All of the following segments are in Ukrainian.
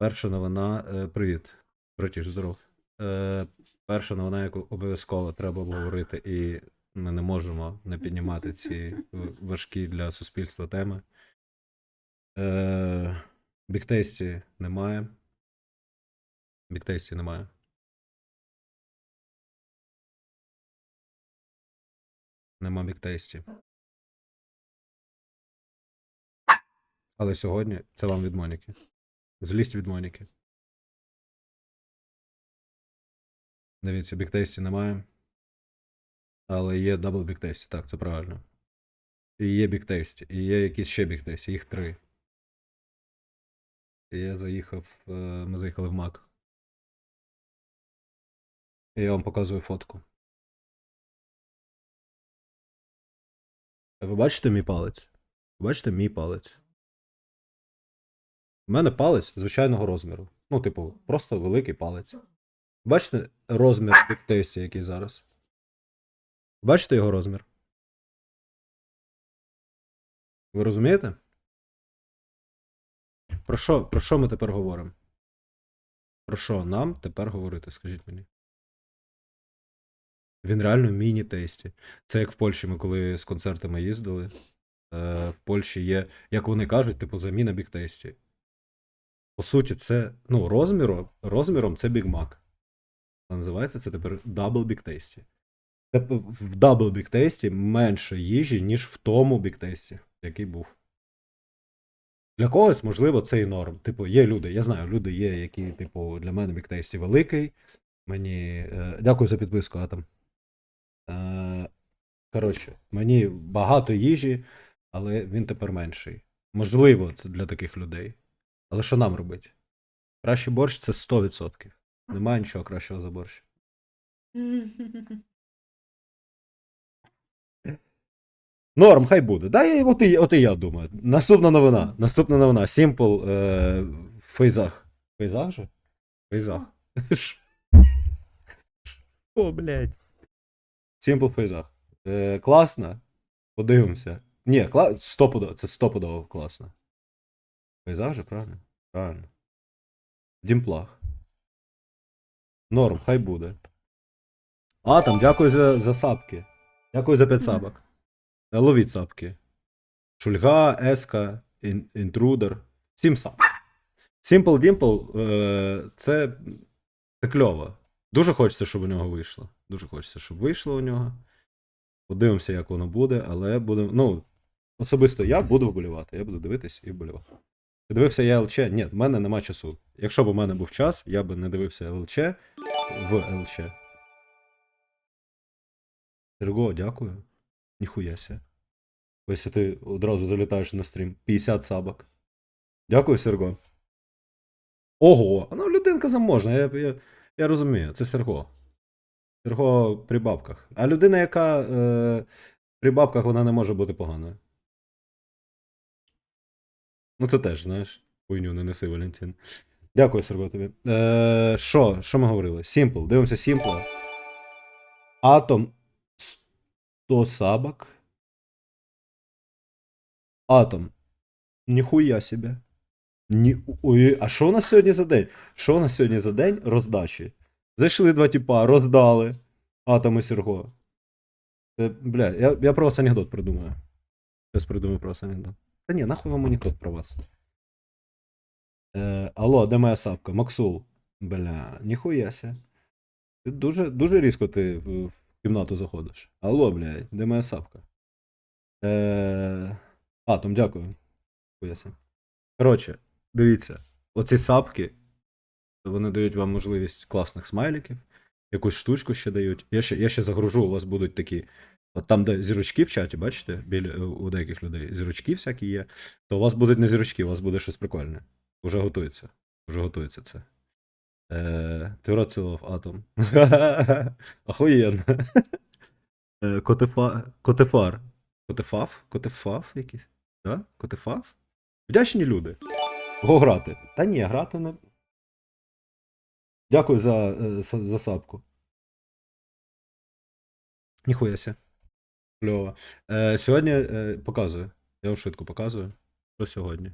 Перша новина. е, Привіт. Братіш, здоров. Е, Перша новина, яку обов'язково треба обговорити, і ми не можемо не піднімати ці важкі для суспільства теми. Біктесті немає. Біктесті немає. Нема біктесті. Але сьогодні це вам від Моніки. Злість від Моніки. Дивіться, біктесті немає. Але є дабл біктесті, так, це правильно. І є біктесті, і є якісь ще біктесті, їх три. І я заїхав. е, Ми заїхали в Мак. І я вам показую фотку. Ви бачите мій палець? Ви бачите мій палець? У мене палець звичайного розміру. Ну, типу, просто великий палець. Бачите розмір біктесті, який зараз? Бачите його розмір? Ви розумієте? Про що, про що ми тепер говоримо? Про що нам тепер говорити, скажіть мені? Він реально міні-тесті. Це як в Польщі ми коли з концертами їздили. Е, в Польщі є, як вони кажуть, типу заміна біктесті. По суті, це ну, розміром, розміром це Big Mac. Називається це тепер Double Big Tasty. В Double Big Tasty менше їжі, ніж в тому Big Tasty, який був. Для когось, можливо, це і норм. Типу, є люди, я знаю, люди є, які, типу, для мене Big Tasty великий. Мені. Е, дякую за підписку, Атом. Е, коротше, мені багато їжі, але він тепер менший. Можливо, це для таких людей. Але що нам робити? Кращий борщ це 100%. Немає нічого кращого за борщ. Норм, хай буде. Да, я- от, і, от і я думаю. Наступна новина. Наступна новина. Simple е, в фейзах. Фейзах же? Фейзах. О, блядь. Simple в фейзах. Е, класно. Подивимося. Ні, кла... стопудово, це стопудово класно. Же, правильно? Правильно. Дімплах. Норм, хай буде. Атом, дякую за, за сапки. Дякую за 5 сабок. Е, Ловіть сапки. Шульга, Еска, ін, Інтрудер. Сім сап. Simple Dimple е, це, це кльово. Дуже хочеться, щоб у нього вийшло. Дуже хочеться, щоб вийшло у нього. Подивимося, як воно буде, але будемо. Ну, особисто я буду вболівати. Я буду дивитись і вболівати. Дивився я ЛЧ? Ні, в мене нема часу. Якщо б у мене був час, я б не дивився ЛЧ в ЛЧ. Серго, дякую. Ніхуя ся. Ось ти одразу залітаєш на стрім. 50 сабок. Дякую, Серго. Ого! Ну, людинка заможна, я, я, я розумію, це Серго. Серго при бабках. А людина, яка е, при бабках, вона не може бути поганою. Ну, це теж, знаєш, хуйню не неси, Валентин. Дякую, Серго, тобі. Е, Що? Ми говорили? Simple. Дивимося Simple. Атом 100 сабок. Атом. Ніхуя себе. Ні... Ой, а що у нас сьогодні за день? Що у нас сьогодні за день роздачі? Зайшли два типа, роздали. Атом і Серго. Це, бля, я, я про вас анекдот придумаю. Зараз придумаю про вас анекдот. Та ні, нахуй вам анекдот про вас. Е, алло, де моя сапка? Максул. Бля, ніхуя ся. Ти дуже, дуже різко ти в, кімнату заходиш. Алло, блядь, де моя сапка? Е, Атом, дякую. Поясню. Коротше, дивіться, оці сапки, вони дають вам можливість класних смайликів, якусь штучку ще дають. Я ще, я ще загружу, у вас будуть такі. От там, де зірочки в чаті, бачите, біля, у деяких людей зірочки всякі є, то у вас будуть не зірочки, у вас буде щось прикольне. Уже готується. Уже готується це. Е, ти атом. Охуєнно. Е, Котефа... Котефар. Котефав? Котефав якийсь? Да? Котефав? Вдячні люди. Го грати. Та ні, грати не. Дякую за, е, за, за сапку. Ніхуя ся. Кльово. Е, сьогодні е, показую. Я вам швидко показую. Що сьогодні?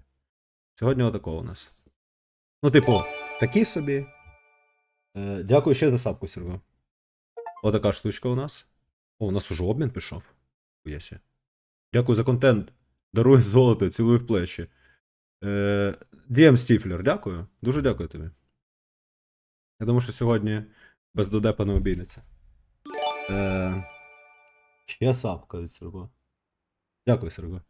Сьогодні отако у нас. Ну, типу, такі собі. Е, дякую ще за сапку, Серго. Отака штучка у нас. О, у нас уже обмін пішов. Хуясі. Дякую за контент. Дарую золото, цілую в плечі. Е, Стіфлер, дякую. Дуже дякую тобі. Я думаю, що сьогодні без додепа не обійдеться. Е, ще сапка від Серго. Дякую, Серго.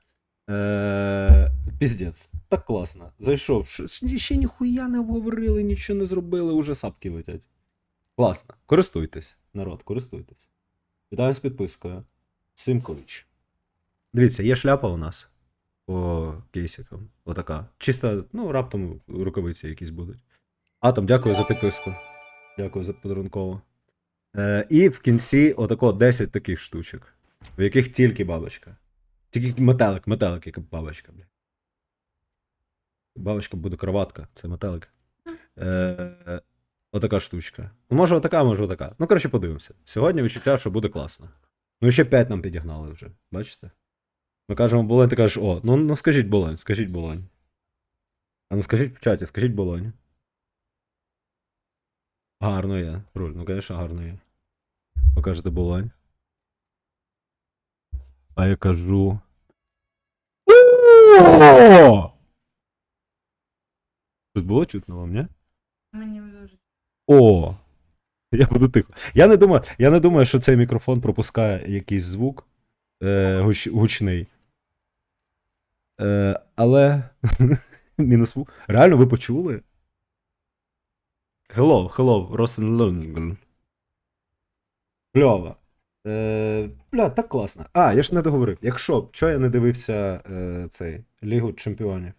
Е, піздець, так класно. Зайшов. Ще ніхуя не обговорили, нічого не зробили, уже сапки летять. Класно. Користуйтесь, народ, користуйтесь. Вітаю з підпискою. Симкович. Дивіться, є шляпа у нас по кейсикам. Отака. Чисто, ну, раптом рукавиці якісь будуть. Атом, дякую за підписку. Дякую за подарункову. Е, і в кінці отако 10 таких штучок, в яких тільки бабочка. Тільки метелик, метелик, як бабочка, блядь. Бабочка буде кроватка, це метелик. Е, отака штучка. Ну, може отака, може отака. Ну, коротше, подивимося. Сьогодні відчуття, що буде класно. Ну, ще 5 нам підігнали вже, бачите? Ми кажемо Болонь, ти кажеш, о, ну, ну скажіть Болонь, скажіть Болонь. А ну скажіть в чаті, скажіть Болонь. Гарно є. Руль, ну, звісно, гарно є. Покажете Болонь. А я кажу. Щось було чутно вам, ні? Мені дуже. О! Я буду тихо. Я не думаю, я не думаю, що цей мікрофон пропускає якийсь звук е, гуч, гучний. Е, але. Мінус. Реально, ви почули? Hello, hello, Rosenlund. Кльово. Е, бля, так класно. А, я ж не договорив. Якщо б, чого я не дивився е, цей Лігу Чемпіонів?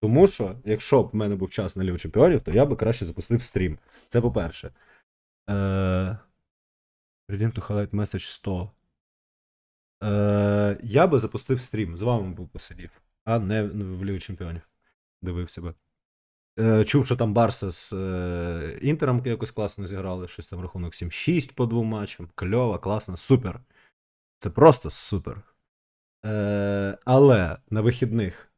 Тому що, якщо б в мене був час на Лігу Чемпіонів, то я би краще запустив стрім. Це по-перше. Е, Redeem to highlight message 100. Е, я би запустив стрім, з вами був посидів, а не в Лігу Чемпіонів. Дивився би. Е, чув, що там Барса з е, Інтером якось класно зіграли, щось там рахунок 7-6 по двом матчам. Кльово, класно, супер. Це просто супер. Е, але на вихідних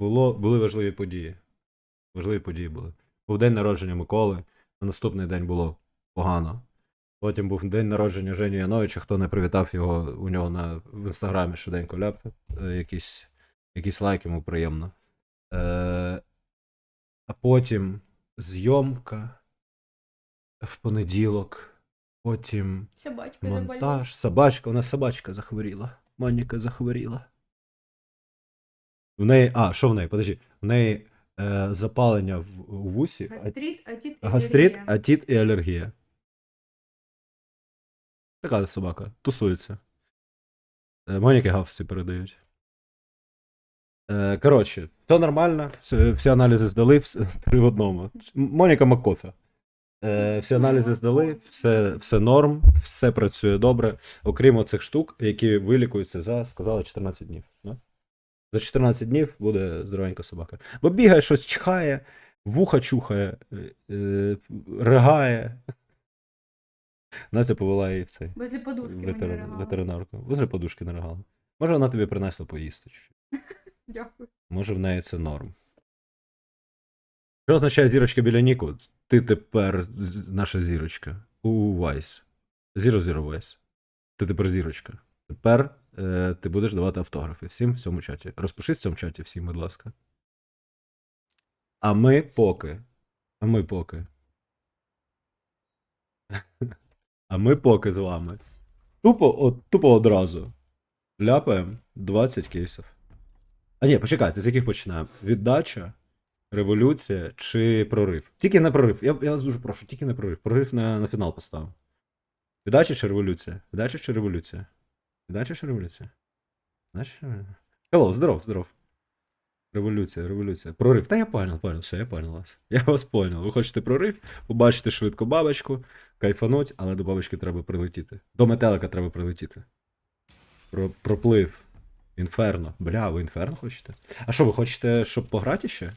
було, були важливі події. Важливі події були. Був день народження Миколи, на наступний день було погано. Потім був день народження Жені Яновича, хто не привітав його у нього на, в інстаграмі швиденько ляп, якийсь, якийсь лайк йому приємно. А потім зйомка в понеділок, потім Собачка монтаж, собачка, у нас собачка захворіла. Моніка захворіла. В неї. А, що в неї? Подожди. В неї е, запалення в, у вусі, Гастрит, атит і гастрит, алергія. атіт і алергія. Така собака. Тусується. Е, гавси передають. Е, коротше, все нормально. Всі, аналізи здали, три в одному. Моніка Маккофе. Е, всі аналізи здали, все, все норм, все працює добре, окрім оцих штук, які вилікуються за, сказали, 14 днів. Да? За 14 днів буде здоровенька собака. Бо бігає, щось чхає, вуха чухає, е, ригає. Настя повела її в цей Возле подушки мені ветер... ригала. ветеринарку. Возле подушки не ригала. Може, вона тобі принесла поїсти. Дякую. Може, в неї це норм. Що означає зірочка біля Ніку? Ти тепер наша зірочка. У Вайс. Зіро Зіро Вайс. Ти тепер зірочка. Тепер е, ти будеш давати автографи всім в цьому чаті. Розпишись в цьому чаті всім, будь ласка. А ми поки. А ми поки. А ми поки з вами. Тупо, от, тупо одразу. Ляпаємо 20 кейсів. А ні, почекайте, з яких починаємо? Віддача, революція чи прорив? Тільки не прорив. Я, я вас дуже прошу, тільки не прорив. Прорив на, на фінал поставив. Віддача чи революція? Віддача чи революція? Віддача чи революція? Віддача чи здоров, здоров. Революція, революція. Прорив. Та я понял, понял, все, я понял вас. Я вас понял. Ви хочете прорив, побачите швидко бабочку, кайфануть, але до бабочки треба прилетіти. До метелика треба прилетіти. Про, проплив. Інферно. Бля, ви інферно хочете? А що, ви хочете, щоб пограти ще?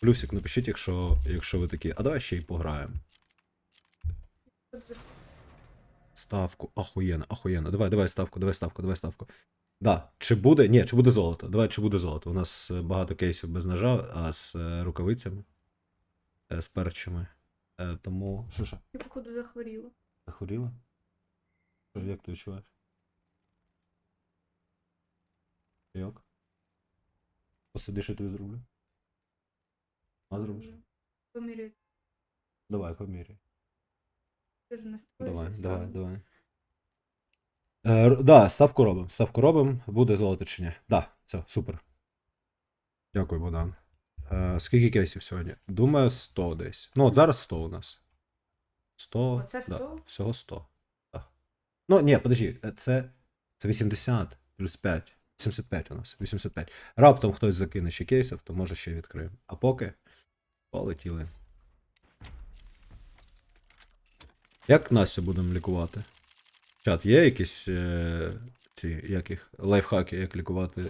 Плюсик напишіть, якщо, якщо ви такі. А давай ще й пограємо. Ставку. Ахуєнно, ахуєнно. Давай, давай ставку, давай ставку, давай ставку. Да. Чи буде. Ні, чи буде золото. Давай, чи буде золото. У нас е, багато кейсів без ножа, а з е, рукавицями. е, з перчами. Тому. Що що? Я, походу, захворіла. Захворіла? Як ти відчуваєш? Як? Посидиш, я тобі зроблю. А зробиш? Поміряю. Давай, поміряй. Ти ж настроїш. Давай, давай, давай. Е, да, ставку робимо. Ставку робимо, буде золото чи ні. Да, все, супер. Дякую, Богдан. Е, скільки кейсів сьогодні? Думаю, 100 десь. Ну, от зараз 100 у нас. 100. Оце Да, 100? всього 100. Так. Ну, ні, подожди, е, це, це 80 плюс 5. 75 у нас. 85. Раптом хтось закине ще кейсів, то може ще відкриємо. А поки полетіли. Як Настю будемо лікувати? Чат, є якісь е, ці, як їх, лайфхаки, як лікувати,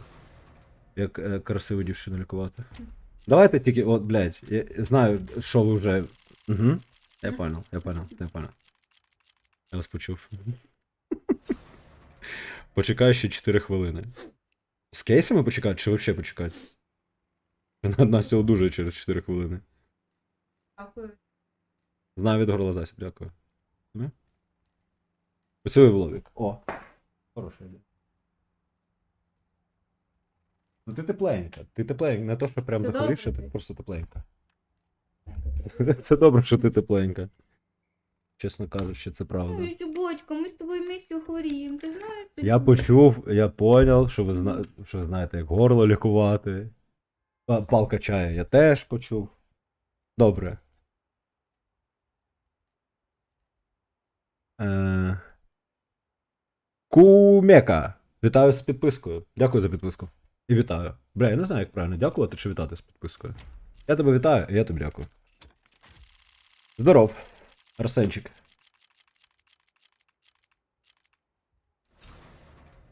як е, красиву дівчину лікувати? Давайте тільки, от, блядь, я знаю, що ви вже. Угу. Я понял, я понял, я понял. Я вас почув. Почекаю ще 4 хвилини. З кейсами почекати чи взагалі почекати? Настя одужає через 4 хвилини. Дякую. Знаю від горла засіб, дякую. Тобі? Поцілуй в лобік. О. Хороша ідея. Ну ти тепленька. Ти тепленька. Не то, що прям Це захворівши, ти просто тепленька. Це добре, що ти тепленька. Чесно кажучи, це правда. Ой, Тюбочка, ми тобою місяць хворіємо. Ти знаєш? ти Я почув, я поняв, що ви, зна... що ви знаєте, як горло лікувати. Палка чая я теж почув. Добре. Е... Кумека. Вітаю з підпискою. Дякую за підписку. І вітаю. Бля, я не знаю, як правильно дякувати чи вітати з підпискою. Я тебе вітаю, і я тобі дякую. Здоров, Арсенчик.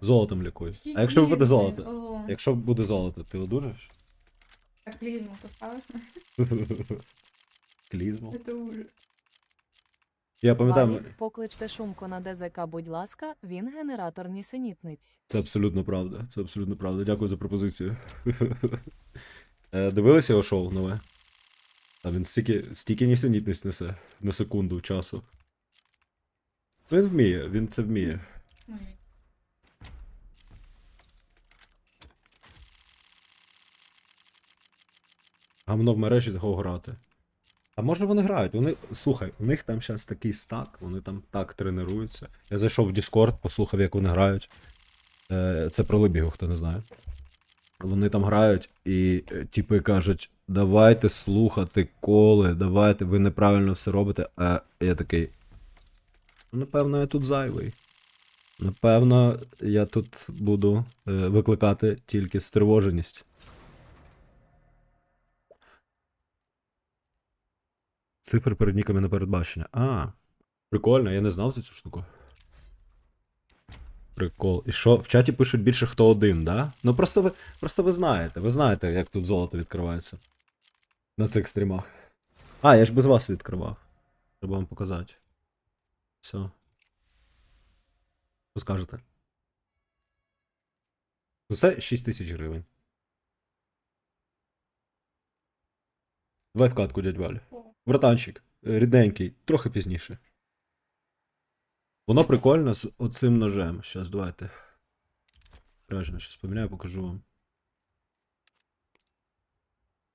Золотом лікуй. А якщо буде золото? Ого. Якщо буде золото, ти одужиш? Так клізму поставиш? Клізму. Це ужас. Я пам'ятаю, Валік, покличте шумко на ДЗК, будь ласка, він генератор нісенітниць. це абсолютно правда. Це абсолютно правда. Дякую за пропозицію. Е, Дивилися його шоу нове? А він стільки, стільки нісенітність несе на секунду часу. Він вміє, він це вміє. Ой. Гамно в мережі такого грати. А може вони грають? Вони. Слухай, у них там зараз такий стак, вони там так тренуються. Я зайшов в Discord, послухав, як вони грають. Е, Це про Лебігу, хто не знає. Вони там грають і е, типи кажуть: давайте слухати коли, давайте, ви неправильно все робите. А я такий. «Ну, Напевно, я тут зайвий. Напевно, я тут буду е, викликати тільки стривоженість. Цифри перед ніками не передбачення. А, прикольно, я не знав за цю штуку. Прикол. І що? В чаті пишуть більше хто один, да? Ну просто ви, просто ви знаєте, ви знаєте, як тут золото відкривається. На цих стрімах. А, я ж без вас відкривав. Треба вам показати. Все. Що скажете? Ну це 6 тисяч гривень. Давай в катку, дядь Валь. Братанчик, е, рідненький, трохи пізніше. Воно прикольно з оцим ножем. Щас, давайте. Реально, щас поміняю, покажу вам.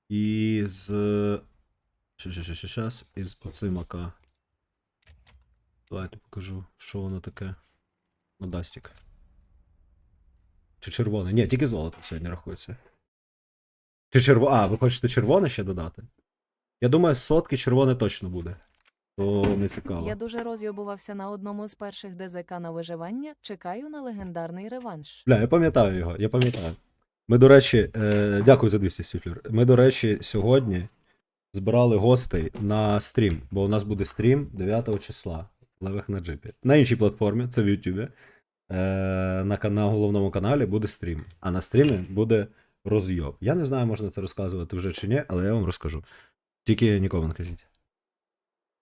І з. Щас, щас, щас, щас. І оцим АК. Давайте покажу, що воно таке. На. Чи червоне? Ні, тільки золото сьогодні рахується. Чи черво. А, ви хочете червоне ще додати? Я думаю, сотки червоне точно буде. То не цікаво. Я дуже розйобувався на одному з перших ДЗК на виживання. Чекаю на легендарний реванш. Бля, я пам'ятаю його, я пам'ятаю. Ми, до речі, е, дякую за 200 сіфлер. Ми, до речі, сьогодні збирали гостей на стрім, бо у нас буде стрім 9 числа. Левих на джипі. На іншій платформі, це в Ютубі. Е, на, на головному каналі буде стрім. А на стрімі буде розйоб. Я не знаю, можна це розказувати вже чи ні, але я вам розкажу. Тільки нікому не кажіть.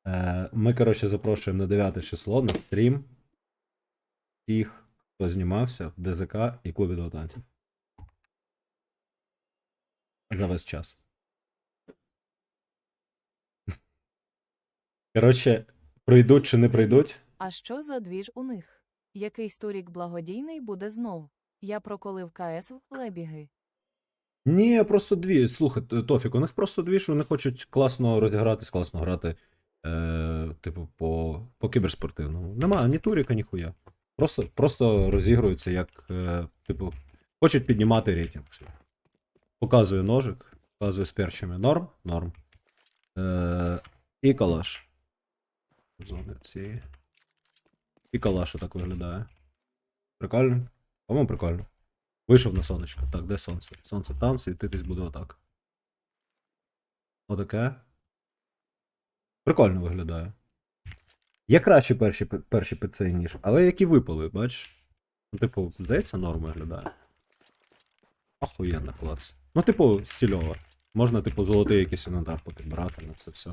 Е, ми, коротше, запрошуємо на 9 число на стрім тих, хто знімався в ДЗК і клубі дилетантів. За весь час. Коротше, прийдуть чи не прийдуть. А що за двіж у них? Який сторік благодійний буде знов? Я проколив КС в лебіги. Ні, просто дві. Слухай, Тофік, у них просто дві, що вони хочуть класно розігратись, класно грати. Е, типу, по, по кіберспортивному. Нема ні туріка, ні хуя. Просто, просто розігруються як, е, типу, хочуть піднімати рейтинг. свій. Показує ножик, показує з перчами. Норм? Норм. Е, і калаш. Зони цієї. І калаш отак виглядає. Прикольно? По-моєму, прикольно. Вийшов на сонечко. Так, де сонце? Сонце там, світитись буде отак. Отаке. Прикольно виглядає. Є краще перші, перші ПЦ, ніж, але які випали, бачиш? Ну, типу, здається, норм виглядає. Охуєнно, клас. Ну, типу, стильово. Можна, типу, золотий якийсь інвентар потім брати на це все.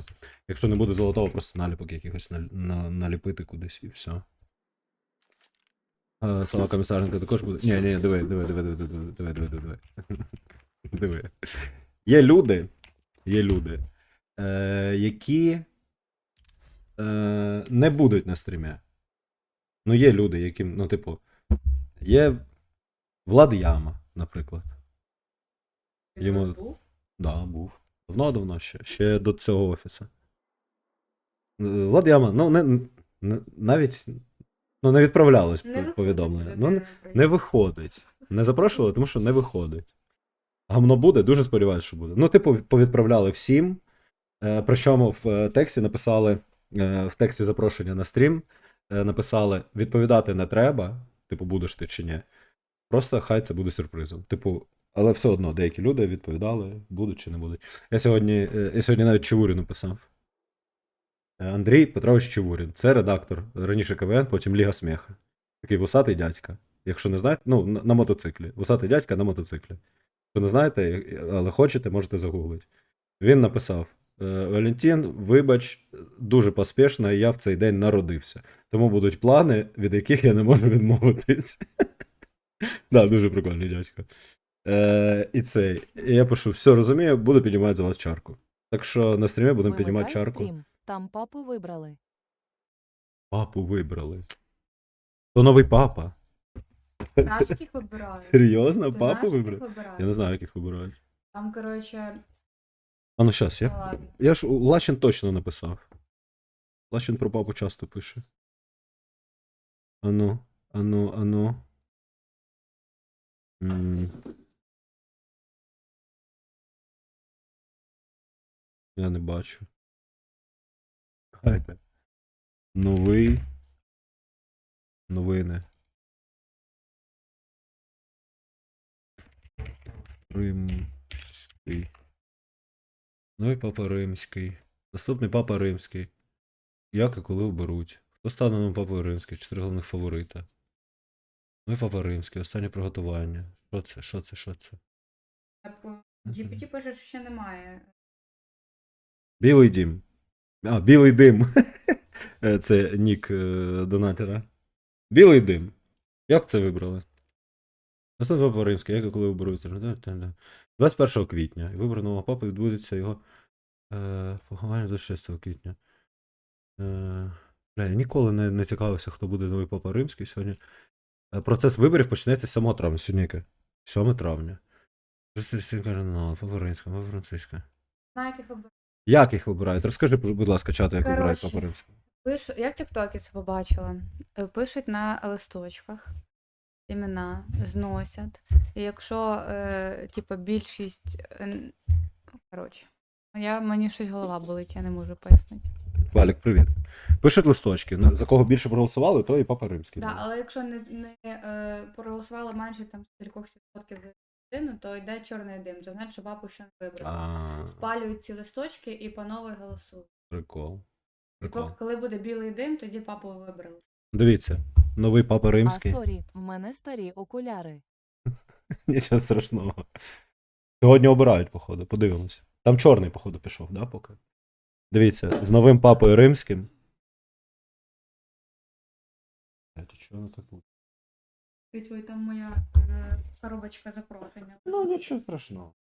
Якщо не буде золотого, просто наліпок якихось на, на, наліпити кудись і все. Сова комісаренко також буде. Ні, ні, диви, диви, диви, диви, диви, диви, диви, диви. Диви. Є люди, є люди, е, які е, не будуть на стрімі. Ну, є люди, яким, ну, типу, є Влад Яма, наприклад. Йому- був? Да, був. Давно-давно ще. Ще до цього офісу. Е, Влад Яма, ну, не, не, навіть ну, не відправлялось Не повідомлення. Ну, не, не виходить. Не запрошували, тому що не виходить. Гамно буде, дуже сподіваюся, що буде. Ну, типу, повідправляли всім. Е, причому в е, тексті написали, е, в тексті запрошення на стрім, написали: відповідати не треба, типу, будеш ти чи ні. Просто хай це буде сюрпризом. Типу, але все одно деякі люди відповідали, будуть чи не будуть. Я сьогодні, я сьогодні навіть Чевурі написав. Е, Андрій Петрович Чевурін. Це редактор. Раніше КВН, потім Ліга сміха. Такий вусатий дядька. Якщо не знаєте, ну, на, на мотоциклі. Вусатий дядька на мотоциклі. Якщо не знаєте, але хочете, можете загуглити. Він написав: «Е, Валентин, вибач, дуже поспішно, я в цей день народився. Тому будуть плани, від яких я не можу відмовитись. Да, дуже прикольний дядько. Е, і цей. Я пишу: все розумію, буду піднімати за вас чарку. Так що на стрімі будемо піднімати чарку. Там папу вибрали. Папу вибрали. То новий папа. Знаєш, яких вибирають? Серйозно, Ти папу знаєш, яких вибрали? вибирають? Я не знаю, яких вибирають. Там, коротше, А ну щас, я, ладно. я ж у- Лащин точно написав. Лащин про папу часто пише. Ану, ану, ану. М. Я не бачу. Чекайте. Новий. Новини. Римський. Новий папа римський. Наступний папа римський. Як і коли оберуть? Хто стане новим папою римським? Чотири головних фаворита. Новий папа римський, останнє приготування. Що це? Що це? Що це? GPT пише, що ще немає. Білий дім. А, білий дим. Е, Це нік е, донатера. Білий дим. Як це вибрали? Наступний папа римський, як і коли оберуться? 21 квітня. І нового папи відбудеться його е, поховання 26 квітня. Е, я ніколи не, не цікавився, хто буде новий папа римський сьогодні. Е, Процес виборів почнеться 7 травня. Сьогодні яке? 7 травня. Христос каже, ну, папа римський, папа французька. Знаю, яких вибирають. Як їх вибирають? Розкажи, будь ласка, чату, як вибирають Коротше, папа римський. Пишу, я в Тіктокі це побачила. Е, Пишуть на листочках імена, зносять. І якщо, е, типу, більшість. е, н- Коротше, я, мені щось голова болить, я не можу пояснити. Валік, привіт. Пишуть листочки. на- За кого більше проголосували, то і папа римський. Да, але якщо не, не е, проголосувало менше там кількох відсотків за людину, то йде чорний дим. Це значить, що папу ще не вибрали. Спалюють ці листочки і по новій голосують. прикол. Прикол. коли буде білий дим, тоді папу вибрали. Дивіться, новий папа А римський. сорі, в мене старі окуляри. Нічого страшного. Сьогодні обирають, походу, подивимося. Там чорний, походу, пішов, да, поки? Дивіться, з новим папою римським. Чого воно так буде? Ой, там моя е, коробочка запрошення. Ну, нічого страшного.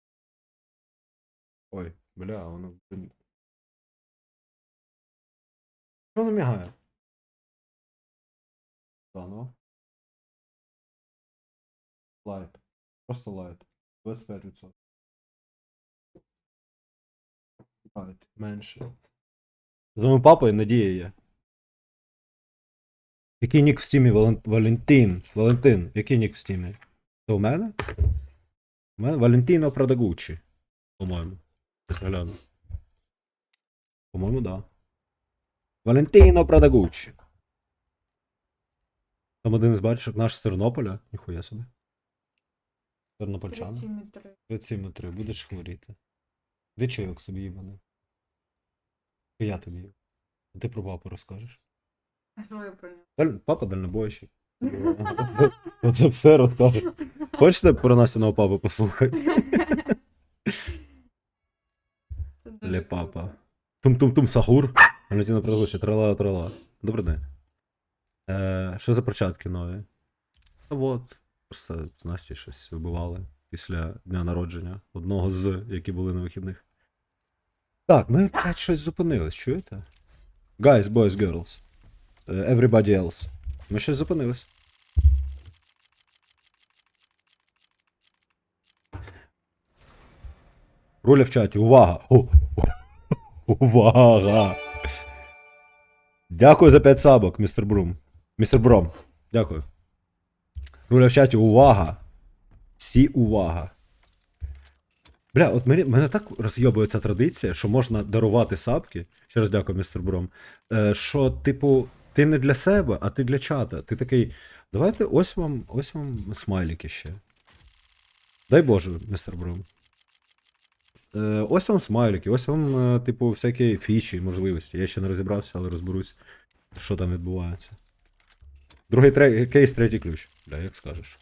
Ой, бля, воно. блін. Що воно мігає? Заново. Лайт. Просто лайт. 25%. Лайт. Менше. З моїм папою надія є. Який нік в стімі Вален... Валентин? Валентин, який нік в стімі? То у мене? У мене Валентино Продагучі. По-моєму. Зараз. По-моєму, да. Валентино Продагучі. Там один із батюшок наш з Тернополя. Ніхуя собі. Тернопольчани. 37,3. Будеш хворіти. Де чайок собі їбаний? Я тобі. А ти про папу розкажеш. А що я про? Даль- Папа дальнобойщик. Оце все розкаже. Хочете про Настіного папу послухати? Ле папа. Тум-тум-тум сахур. Валентина Продагучі. Трала трала. Добрий день. Е, що за перчатки нові? Та от. Просто з Насті щось вибивали після дня народження одного з, які були на вихідних. Так, ми блядь, щось зупинились, чуєте? Guys, boys, girls. Е, Everybody else. Ми щось зупинились. Руля в чаті, увага! О, увага! Дякую за 5 сабок, містер Брум. Містер Бром. Дякую. Руля в чаті, увага! Всі увага! Бля, от мені, мене так розйобує ця традиція, що можна дарувати сапки. Ще раз дякую, містер Бром. Е, що, типу, ти не для себе, а ти для чата. Ти такий. Давайте ось вам, ось вам смайлики ще. Дай Боже, містер Бром. Е, ось вам смайлики, ось вам, е, типу, всякі фічі, можливості. Я ще не розібрався, але розберусь, що там відбувається. Другий тре... кейс, третій ключ. Бля, як скажеш.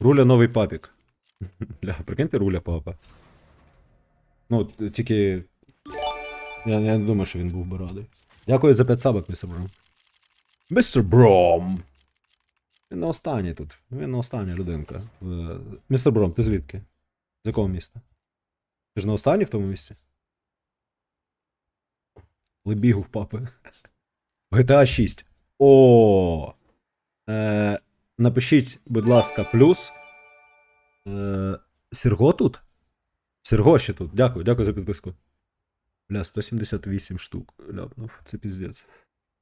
Руля новий папік. Бля, прикиньте, руля папа. Ну, тільки. Я, я не думаю, що він був би радий. Дякую за 5 сабок, містер Бром. Містер Бром! Він не останній тут. Він не остання людинка. Е, Містер Бром, ти звідки? З якого міста? Ти ж не останній в тому місці? Лебігу в папи. GTA 6. О. Е, напишіть, будь ласка, плюс. Е, Серго тут? Серго ще тут. Дякую, дякую за підписку. Бля, 178 штук ляпнув. Це піздець.